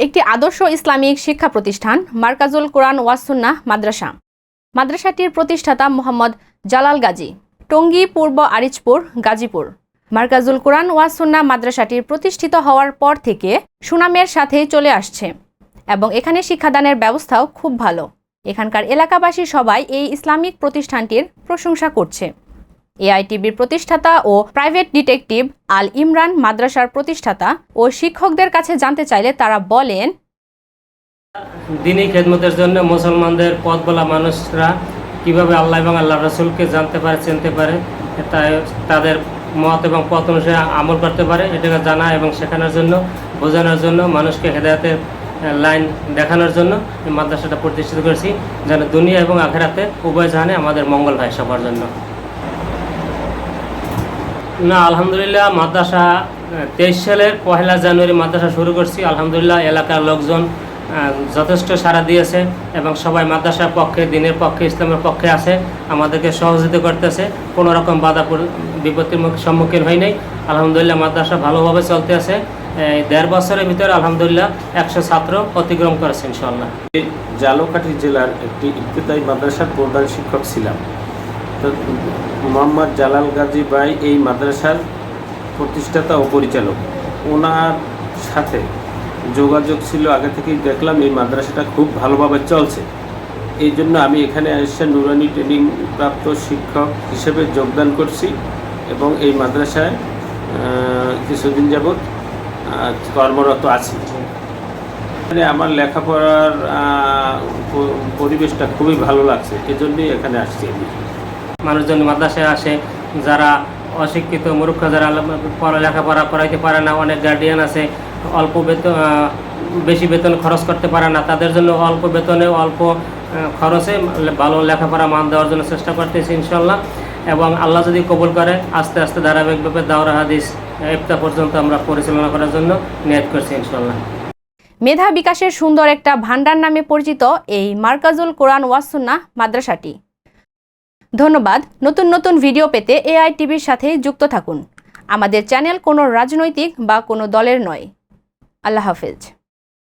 একটি আদর্শ ইসলামিক শিক্ষা প্রতিষ্ঠান, মার্কাজুল কোরআন ওয়াসুন্না মাদ্রাসা। মাদ্রাসাটির প্রতিষ্ঠাতা মোহাম্মদ জালাল গাজী। টঙ্গী পূর্ব আরিচপুর, গাজীপুর। মার্কাজুল কোরআন ওয়াসুন্না মাদ্রাসাটির প্রতিষ্ঠিত হওয়ার পর থেকে সুনামের সাথেই চলে আসছে এবং এখানে শিক্ষাদানের ব্যবস্থাও খুব ভালো। এখানকার এলাকাবাসী সবাই এই ইসলামিক প্রতিষ্ঠানটির প্রশংসা করছে। এআইটিবির প্রতিষ্ঠাতা ও প্রাইভেট ডিটেকটিভ আল ইমরান মাদ্রাসার প্রতিষ্ঠাতা ও শিক্ষকদের কাছে জানতে চাইলে তারা বলেন দিনই খেদমতের জন্য মুসলমানদের পথ বলা মানুষরা কীভাবে আল্লাহ এবং আল্লাহ রসুলকে জানতে পারে, চিনতে পারে তাই তাদের মত এবং পথ অনুসারে আমল করতে পারে, এটাকে জানা এবং শেখানোর জন্য, বোঝানোর জন্য, মানুষকে হেদায়তের লাইন দেখানোর জন্য মাদ্রাসাটা প্রতিষ্ঠিত করেছি। যেন দুনিয়া এবং আখেরাতে উভয় জাহানে আমাদের মঙ্গল হয় সবার জন্য। না, আলহামদুলিল্লাহ, মাদ্রাসা তেইশ সালের পহেলা জানুয়ারি মাদ্রাসা শুরু করছি। আলহামদুলিল্লাহ, এলাকার লোকজন যথেষ্ট সাড়া দিয়েছে এবং সবাই মাদ্রাসার পক্ষে, দিনের পক্ষে, ইসলামের পক্ষে আছে, আমাদেরকে সহযোগিতা করতেছে। কোনো রকম বাধা বিপত্তির মুখে, সম্মুখীন হয় নাই। আলহামদুলিল্লাহ, মাদ্রাসা ভালোভাবে চলতে আছে। দেড় বছরের ভিতরে আলহামদুলিল্লাহ, একশো ছাত্র অতিক্রম করেছে ইনশাল্লাহ জালকাঠি জেলার একটি ইবতেদায়ী মাদ্রাসার প্রধান শিক্ষক ছিলাম। তো মোহাম্মদ জালাল গাজী ভাই এই মাদ্রাসার প্রতিষ্ঠাতা ও পরিচালক। ওনার সাথে যোগাযোগ ছিল, আগে থেকেই দেখলাম এই মাদ্রাসাটা খুব ভালোভাবে চলছে। এই জন্য আমি এখানে এসে নুরানি ট্রেনিং প্রাপ্ত শিক্ষক হিসেবে যোগদান করছি এবং এই মাদ্রাসায় কিছুদিন যাবৎ কর্মরত আছি। এখানে আমার লেখাপড়ার পরিবেশটা খুবই ভালো লাগছে, এজন্যই এখানে আসছি আমি। মানুষজন মাদ্রাসায় আসে, যারা অশিক্ষিত, মূর্খ, যারা পড়া লেখাপড়া করাইতে পারে না, অনেক গার্ডিয়ান আছে, অল্প বেতন বেশি বেতন খরচ করতে পারে না, তাদের জন্য অল্প বেতনে অল্প খরচে ভালো লেখাপড়া মান দেওয়ার জন্য চেষ্টা করতেছি ইনশাল্লাহ এবং আল্লাহ যদি কবুল করে, আস্তে আস্তে ধারাবাহিকভাবে দাওরা হাদিস, ইফতা পর্যন্ত আমরা পরিচালনা করার জন্য নিয়ত করছি ইনশাল্লাহ মেধা বিকাশের সুন্দর একটা ভান্ডার নামে পরিচিত এই মার্কাজুল কোরআন ওয়াসুন্না মাদ্রাসাটি। ধন্যবাদ। নতুন নতুন ভিডিও পেতে এআই টিভির সাথে যুক্ত থাকুন। আমাদের চ্যানেল কোনো রাজনৈতিক বা কোনো দলের নয়। আল্লাহ হাফেজ।